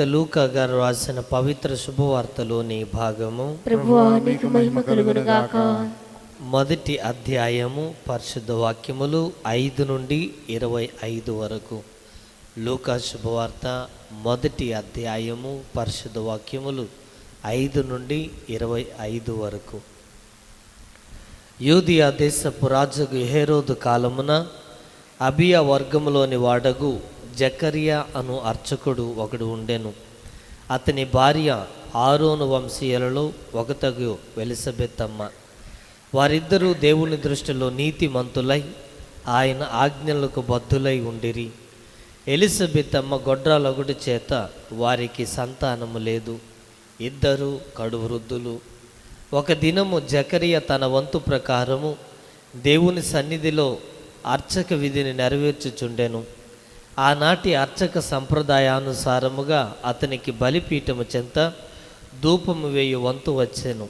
లూకా గారు రాసిన పవిత్ర శుభవార్తలోని భాగము. ప్రభువా నీకు మహిమ కలుగును గాక. మొదటి అధ్యాయము పరిశుద్ధ వాక్యములు ఐదు నుండి ఇరవై ఐదు వరకు. లూకా శుభవార్త మొదటి అధ్యాయము పరిశుద్ధ వాక్యములు ఐదు నుండి ఇరవై ఐదు వరకు. యూదియా దేశపు రాజుకు హేరోదు కాలమున అబియా వర్గములోని వాడగు జకరియా అను అర్చకుడు ఒకడు ఉండెను. అతని భార్య ఆరోను వంశీయులలో ఒకతగు వెలిసబెత్తమ్మ వారిద్దరూ దేవుని దృష్టిలో నీతిమంతులై ఆయన ఆజ్ఞలకు బద్ధులై ఉండిరి. ఎలిజబెత్ అమ్మ గొడ్రాలొకటి చేత వారికి సంతానము లేదు. ఇద్దరు కడువృద్ధులు. ఒక దినము జకరియ తన వంతు ప్రకారము దేవుని సన్నిధిలో అర్చక విధిని నెరవేర్చుచుండెను. ఆనాటి అర్చక సంప్రదాయానుసారముగా అతనికి బలిపీఠము చెంత ధూపము వేయు వంతు వచ్చెను.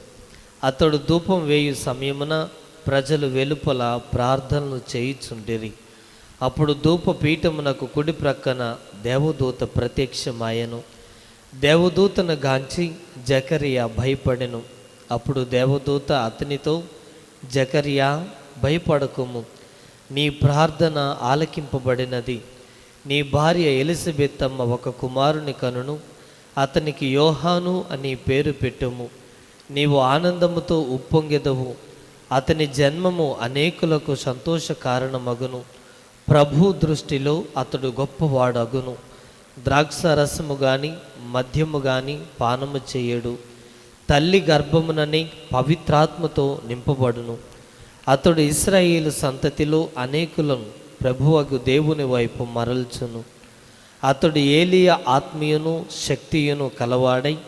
అతడు ధూపం వేయు సమయమున ప్రజలు వెలుపల ప్రార్థనలు చేయుచుండిరి. అప్పుడు ధూప పీఠమునకు కుడి ప్రక్కన దేవదూత ప్రత్యక్షమాయను. దేవదూతను గాంచి జకరియా భయపడెను. అప్పుడు దేవదూత అతనితో జకరియా భయపడకుము. నీ ప్రార్థన ఆలకింపబడినది. నీ భార్య ఎలిజబెత్ అమ్మ ఒక కుమారుని కనును అతనికి యోహాను అని పేరు పెట్టుము. నీవు ఆనందముతో ఉప్పొంగెదవు. అతని జన్మము అనేకులకు సంతోష కారణమగును ప్రభు దృష్టిలో అతడు గొప్పవాడగును. ద్రాక్ష రసము గాని మద్యము గాని పానము చేయడు. తల్లి గర్భమునని పవిత్రాత్మతో నింపబడును. అతడు ఇస్రాయేలు సంతతిలో అనేకులను ప్రభువకు దేవుని వైపు మరల్చును. అతడు ఏలియ ఆత్మీయును శక్తియును కలవాడై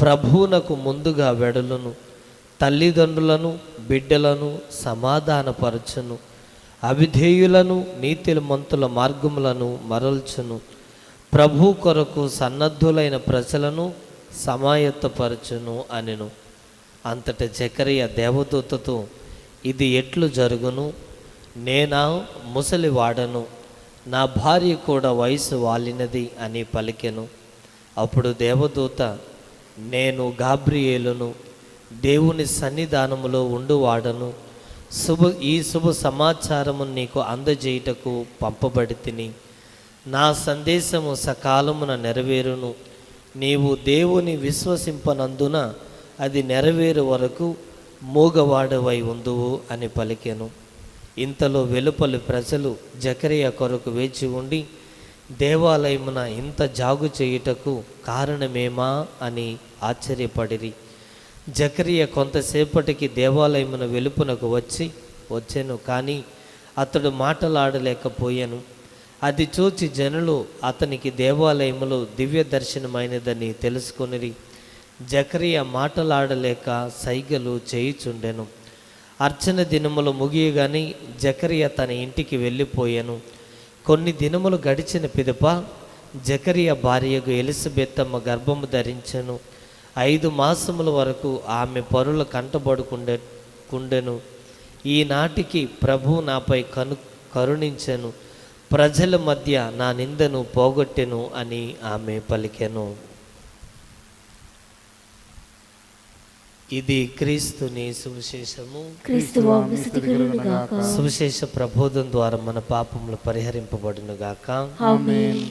ప్రభువునకు ముందుగా వెడలును. తల్లిదండ్రులను బిడ్డలను సమాధానపరచును. అవిధేయులను నీతిమంతుల మార్గములను మరల్చును. ప్రభు కొరకు సన్నద్ధులైన ప్రజలను సమాయత్తపరచును అనెను. అంతట జకరియ దేవదూతతో ఇది ఎట్లు జరుగును? నేనా ముసలివాడను నా భార్య కూడా వయసు వాలినది అని పలికెను. అప్పుడు దేవదూత నేను గాబ్రియేలును దేవుని సన్నిధానములో ఉండువాడను శుభ ఈ శుభ సమాచారము నీకు అందజేయుటకు పంపబడి తిని నా సందేశము సకాలమున నెరవేరును. నీవు దేవుని విశ్వసింపనందున అది నెరవేరు వరకు మూగవాడవై ఉందువు అని పలికెను. ఇంతలో వెలుపలి ప్రజలు జకరియా కొరకు వేచి ఉండి దేవాలయమున ఇంత జాగు చేయుటకు కారణమేమా? అని ఆశ్చర్యపడిరి. జకరియ కొంతసేపటికి దేవాలయమున వెలుపునకు వచ్చి వచ్చాను కానీ అతడు మాటలాడలేకపోయాను. అది చూచి జనులు అతనికి దేవాలయములో దివ్య దర్శనమైనదని తెలుసుకొనిరి. జకరియ మాటలాడలేక సైగలు చేయుచుండెను. అర్చన దినములు ముగియగాని జకరియ తన ఇంటికి వెళ్ళిపోయాను. కొన్ని దినములు గడిచిన పిదప జకరియ భార్యకు ఎలిజబెత్తమ్మ గర్భము ధరించెను. ఐదు మాసముల వరకు ఆమె పరుల కంటబడుకుండే కుండెను. ఈనాటికి ప్రభు నాపై కను కరుణించెను. ప్రజల మధ్య నా నిందను పోగొట్టెను అని ఆమె పలికెను. ఇది క్రీస్తుని సువిశేషము. సువిశేష ప్రబోధం ద్వారా మన పాపములు పరిహరింపబడును గాక ఆమేన్.